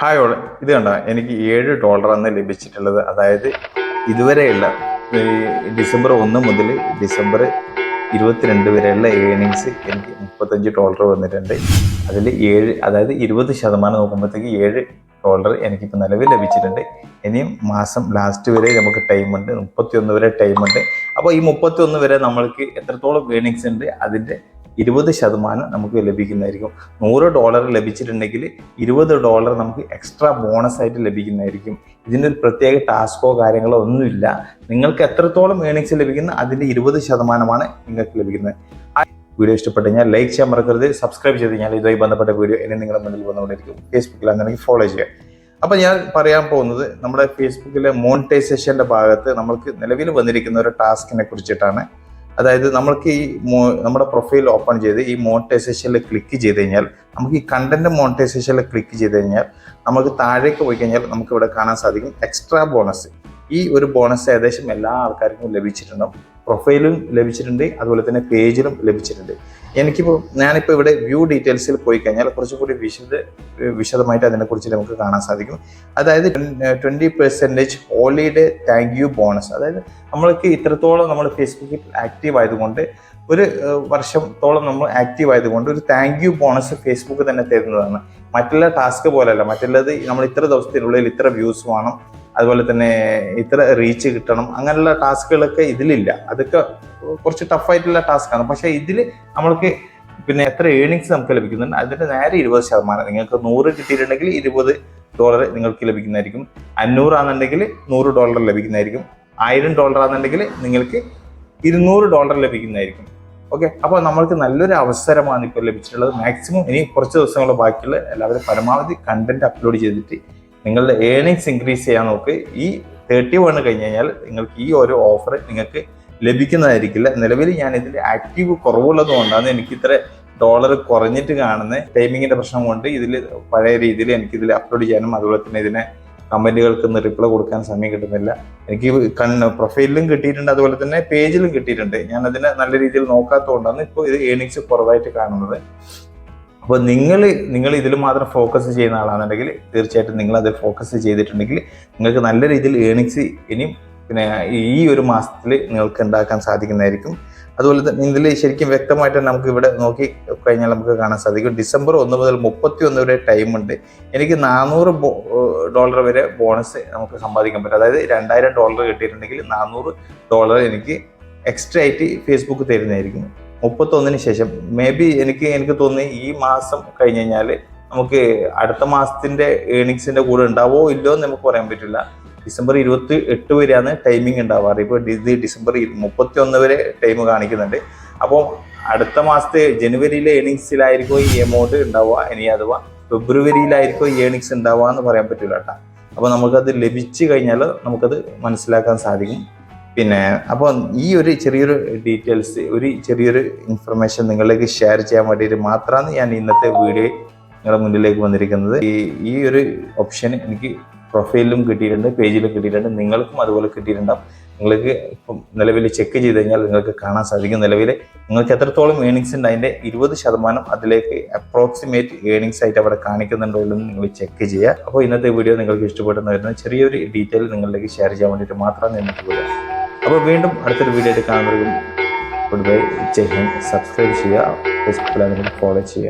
Hi all ഇത് കണ്ട? എനിക്ക് ഏഴ് ആണ് ലഭിച്ചിട്ടുള്ളത്. അതായത് ഇതുവരെയുള്ള ഡിസംബർ ഒന്ന് മുതൽ ഡിസംബർ ഇരുപത്തിരണ്ട് വരെയുള്ള ഏണിങ്സ് എനിക്ക് മുപ്പത്തഞ്ച് ഡോളർ വന്നിട്ടുണ്ട്. അതിൽ ഏഴ് അതായത് ഇരുപത് ശതമാനം നോക്കുമ്പോഴത്തേക്ക് ഏഴ് ഡോളർ എനിക്കിപ്പോൾ നിലവിൽ ലഭിച്ചിട്ടുണ്ട്. ഇനിയും മാസം ലാസ്റ്റ് വരെ നമുക്ക് ടൈമുണ്ട് മുപ്പത്തി വരെ ടൈമുണ്ട് അപ്പോൾ ഈ മുപ്പത്തി ഒന്ന് വരെ നമ്മൾക്ക് എത്രത്തോളം ഏണിങ്സ് ഉണ്ട്? അതിന്റെ ഇരുപത് ശതമാനം നമുക്ക് ലഭിക്കുന്നതായിരിക്കും. നൂറ് ഡോളർ ലഭിച്ചിട്ടുണ്ടെങ്കിൽ ഇരുപത് ഡോളർ നമുക്ക് എക്സ്ട്രാ ബോണസ് ആയിട്ട് ലഭിക്കുന്നതായിരിക്കും. ഇതിന്റെ ഒരു പ്രത്യേക ടാസ്കോ കാര്യങ്ങളോ ഒന്നുമില്ല. നിങ്ങൾക്ക് എത്രത്തോളം ഏണിങ്സ് ലഭിക്കുന്ന അതിന്റെ ഇരുപത് ശതമാനമാണ് നിങ്ങൾക്ക് ലഭിക്കുന്നത്. ആ വീഡിയോ ഇഷ്ടപ്പെട്ട് കഴിഞ്ഞാൽ ലൈക്ക് ചെയ്യാൻ മറക്കരുത്. സബ്സ്ക്രൈബ് ചെയ്ത് കഴിഞ്ഞാൽ ഇതുമായി ബന്ധപ്പെട്ട വീഡിയോ എന്നെ നിങ്ങളുടെ മുന്നിൽ വന്നുകൊണ്ടിരിക്കും ഫേസ്ബുക്കിലാണെന്നുണ്ടെങ്കിൽ ഫോളോ ചെയ്യുക. അപ്പോൾ ഞാൻ പറയാൻ പോകുന്നത് നമ്മുടെ ഫേസ്ബുക്കിലെ മോണിറ്റൈസേഷന്റെ ഭാഗത്ത് നമ്മൾക്ക് നിലവിൽ വന്നിരിക്കുന്ന ഒരു ടാസ്കിനെ കുറിച്ചിട്ടാണ്. അതായത് നമ്മൾക്ക് ഈ നമ്മുടെ പ്രൊഫൈൽ ഓപ്പൺ ചെയ്ത് ഈ മോണിറ്റൈസേഷനിൽ ക്ലിക്ക് ചെയ്ത് കഴിഞ്ഞാൽ നമുക്ക് ഈ കണ്ടന്റ് മോണിറ്റൈസേഷനിൽ ക്ലിക്ക് ചെയ്ത് കഴിഞ്ഞാൽ നമുക്ക് താഴേക്ക് പോയി കഴിഞ്ഞാൽ നമുക്ക് ഇവിടെ കാണാൻ സാധിക്കും എക്സ്ട്രാ ബോണസ് ഈ ഒരു ബോണസ് ഏകദേശം എല്ലാ ആൾക്കാർക്കും ലഭിച്ചിട്ടുണ്ട്. പ്രൊഫൈലും ലഭിച്ചിട്ടുണ്ട് അതുപോലെ തന്നെ പേജിലും ലഭിച്ചിട്ടുണ്ട്. എനിക്കിപ്പോൾ ഞാനിപ്പോൾ ഇവിടെ വ്യൂ ഡീറ്റെയിൽസിൽ പോയി കഴിഞ്ഞാൽ കുറച്ചുകൂടി വിശദ വിശദമായിട്ട് അതിനെക്കുറിച്ച് നമുക്ക് കാണാൻ സാധിക്കും. അതായത് twenty percentage holiday thank you bonus അതായത് നമ്മൾക്ക് ഇത്രത്തോളം നമ്മൾ ഫേസ്ബുക്കിൽ ആക്റ്റീവ് ആയതുകൊണ്ട് ഒരു വർഷത്തോളം നമ്മൾ ആക്റ്റീവ് ആയതുകൊണ്ട് ഒരു താങ്ക് യു ബോണസ് ഫേസ്ബുക്ക് തന്നെ തരുന്നതാണ്. മറ്റുള്ള ടാസ്ക് പോലെയല്ല മറ്റുള്ളത് നമ്മൾ ഇത്ര ദിവസത്തിനുള്ളിൽ ഇത്ര വ്യൂസ് വേണം. അതുപോലെ തന്നെ ഇത്ര റീച്ച് കിട്ടണം. അങ്ങനെയുള്ള ടാസ്കുകളൊക്കെ ഇതിലില്ല. അതൊക്കെ കുറച്ച് ടഫായിട്ടുള്ള ടാസ്ക്കാണ് പക്ഷേ ഇതിൽ നമ്മൾക്ക് പിന്നെ എത്ര ഏണിങ്സ് നമുക്ക് ലഭിക്കുന്നുണ്ട് അതിന്റെ നേരെ ഇരുപത് ശതമാനം. നിങ്ങൾക്ക് നൂറ് കിട്ടിയിട്ടുണ്ടെങ്കിൽ ഇരുപത് ഡോളർ നിങ്ങൾക്ക് ലഭിക്കുന്നതായിരിക്കും. അഞ്ഞൂറാണെന്നുണ്ടെങ്കിൽ നൂറ് ഡോളർ ലഭിക്കുന്നതായിരിക്കും. ആയിരം ഡോളർ ആണെന്നുണ്ടെങ്കിൽ നിങ്ങൾക്ക് ഇരുന്നൂറ് ഡോളർ ലഭിക്കുന്നതായിരിക്കും. ഓക്കെ അപ്പോൾ നമ്മൾക്ക് നല്ലൊരു അവസരമാണ് ഇപ്പോൾ ലഭിച്ചിട്ടുള്ളത്. മാക്സിമം ഇനി കുറച്ച് ദിവസങ്ങൾ ബാക്കിയുള്ള എല്ലാവരും പരമാവധി കണ്ടന്റ് അപ്ലോഡ് ചെയ്തിട്ട് നിങ്ങളുടെ ഏണിങ്സ് ഇൻക്രീസ് ചെയ്യാൻ നോക്ക്. ഈ തേർട്ടി വൺ കഴിഞ്ഞ് കഴിഞ്ഞാൽ നിങ്ങൾക്ക് ഈ ഒരു ഓഫർ നിങ്ങൾക്ക് ലഭിക്കുന്നതായിരിക്കില്ല. നിലവിൽ ഞാൻ ഇതിൽ ആക്റ്റീവ് കുറവുള്ളത് കൊണ്ടാണ് എനിക്ക് ഇത്ര ഡോളർ കുറഞ്ഞിട്ട് കാണുന്ന. ടൈമിങ്ങിന്റെ പ്രശ്നം കൊണ്ട് ഇതിൽ പഴയ രീതിയിൽ എനിക്ക് ഇതിൽ അപ്ലോഡ് ചെയ്യാനും അതുപോലെ തന്നെ ഇതിനെ കമന്റുകൾക്ക് ഒന്ന് റിപ്ലൈ കൊടുക്കാൻ സമയം കിട്ടുന്നില്ല. എനിക്ക് കണ്ണ് പ്രൊഫൈലിലും കിട്ടിയിട്ടുണ്ട് അതുപോലെ തന്നെ പേജിലും കിട്ടിയിട്ടുണ്ട്. ഞാൻ അതിനെ നല്ല രീതിയിൽ നോക്കാത്തതുകൊണ്ടാണ് ഇപ്പോൾ ഇത് ഏണിങ്സ് കുറവായിട്ട് കാണുന്നത്. അപ്പോൾ നിങ്ങൾ നിങ്ങൾ ഇതിൽ മാത്രം ഫോക്കസ് ചെയ്യുന്ന ആളാണെന്നുണ്ടെങ്കിൽ തീർച്ചയായിട്ടും നിങ്ങൾ അതിൽ ഫോക്കസ് ചെയ്തിട്ടുണ്ടെങ്കിൽ നിങ്ങൾക്ക് നല്ല രീതിയിൽ ഏണിങ്സ് ഇനിയും പിന്നെ ഈ ഒരു മാസത്തിൽ നിങ്ങൾക്ക് ഉണ്ടാക്കാൻ സാധിക്കുന്നതായിരിക്കും. അതുപോലെ തന്നെ ഇതിൽ ശരിക്കും വ്യക്തമായിട്ട് നമുക്ക് ഇവിടെ നോക്കി കഴിഞ്ഞാൽ നമുക്ക് കാണാൻ സാധിക്കും. ഡിസംബർ ഒന്ന് മുതൽ മുപ്പത്തി ഒന്ന് വരെ ടൈം ഉണ്ട്. എനിക്ക് നാനൂറ് ഡോളർ വരെ ബോണസ് നമുക്ക് സമ്പാദിക്കാൻ പറ്റും. അതായത് രണ്ടായിരം ഡോളർ കിട്ടിയിട്ടുണ്ടെങ്കിൽ നാനൂറ് ഡോളർ എനിക്ക് എക്സ്ട്രാ ആയിട്ട് ഫേസ്ബുക്ക് തരുന്നതായിരിക്കും. മുപ്പത്തൊന്നിന് ശേഷം മേ ബി എനിക്ക് എനിക്ക് തോന്നി ഈ മാസം കഴിഞ്ഞ് കഴിഞ്ഞാൽ നമുക്ക് അടുത്ത മാസത്തിന്റെ ഏണിങ്സിന്റെ കൂടെ ഉണ്ടാവോ ഇല്ലയോ എന്ന് നമുക്ക് പറയാൻ പറ്റില്ല. ഡിസംബർ ഇരുപത്തി എട്ട് വരെയാണ് ടൈമിംഗ് ഉണ്ടാവാറ്. ഇപ്പോൾ ഡിസംബർ മുപ്പത്തി ഒന്ന് വരെ ടൈം കാണിക്കുന്നുണ്ട്. അപ്പോൾ അടുത്ത മാസത്തെ ജനുവരിയിലെ ഏണിങ്സിലായിരിക്കും ഈ എമൗണ്ട് ഉണ്ടാവുക ഇനി അഥവാ ഫെബ്രുവരിയിലായിരിക്കും ഏണിങ്സ് ഉണ്ടാവുക എന്ന് പറയാൻ പറ്റില്ല കേട്ടോ. അപ്പോൾ നമുക്കത് ലഭിച്ചു കഴിഞ്ഞാൽ നമുക്കത് മനസ്സിലാക്കാൻ സാധിക്കും. പിന്നെ അപ്പോൾ ഈ ഒരു ചെറിയൊരു ഡീറ്റെയിൽസ് ഒരു ചെറിയൊരു ഇൻഫർമേഷൻ നിങ്ങളിലേക്ക് ഷെയർ ചെയ്യാൻ വേണ്ടിയിട്ട് മാത്രമാണ് ഞാൻ ഇന്നത്തെ വീഡിയോ നിങ്ങളുടെ മുന്നിലേക്ക് വന്നിരിക്കുന്നത്. ഈ ഈ ഒരു ഓപ്ഷൻ എനിക്ക് പ്രൊഫൈലിലും കിട്ടിയിട്ടുണ്ട് പേജിലും കിട്ടിയിട്ടുണ്ട് നിങ്ങൾക്കും അതുപോലെ കിട്ടിയിട്ടുണ്ടാവും. നിങ്ങൾക്ക് ഇപ്പം നിലവിൽ ചെക്ക് ചെയ്ത് കഴിഞ്ഞാൽ നിങ്ങൾക്ക് കാണാൻ സാധിക്കും. നിലവിൽ നിങ്ങൾക്ക് എത്രത്തോളം ഏണിങ്സ് ഉണ്ട് അതിന്റെ ഇരുപത് ശതമാനം അതിലേക്ക് അപ്രോക്സിമേറ്റ് ഏണിങ്സ് ആയിട്ട് അവിടെ കാണിക്കുന്നുണ്ടോ എന്ന് നിങ്ങൾ ചെക്ക് ചെയ്യുക. അപ്പോൾ ഇന്നത്തെ വീഡിയോ നിങ്ങൾക്ക് ഇഷ്ടപ്പെടുന്ന വരുന്ന ചെറിയൊരു ഡീറ്റെയിൽ നിങ്ങളിലേക്ക് ഷെയർ ചെയ്യാൻ വേണ്ടിയിട്ട് മാത്രമാണ് ഇന്നത്തെ വീഡിയോ അപ്പോൾ വീണ്ടും അടുത്തൊരു വീഡിയോ ആയിട്ട് കാണുന്നവർക്കും good bye Jai Hind. Subscribe ചെയ്യുക. ഫേസ്ബുക്കിൽ ഫോളോ ചെയ്യുക.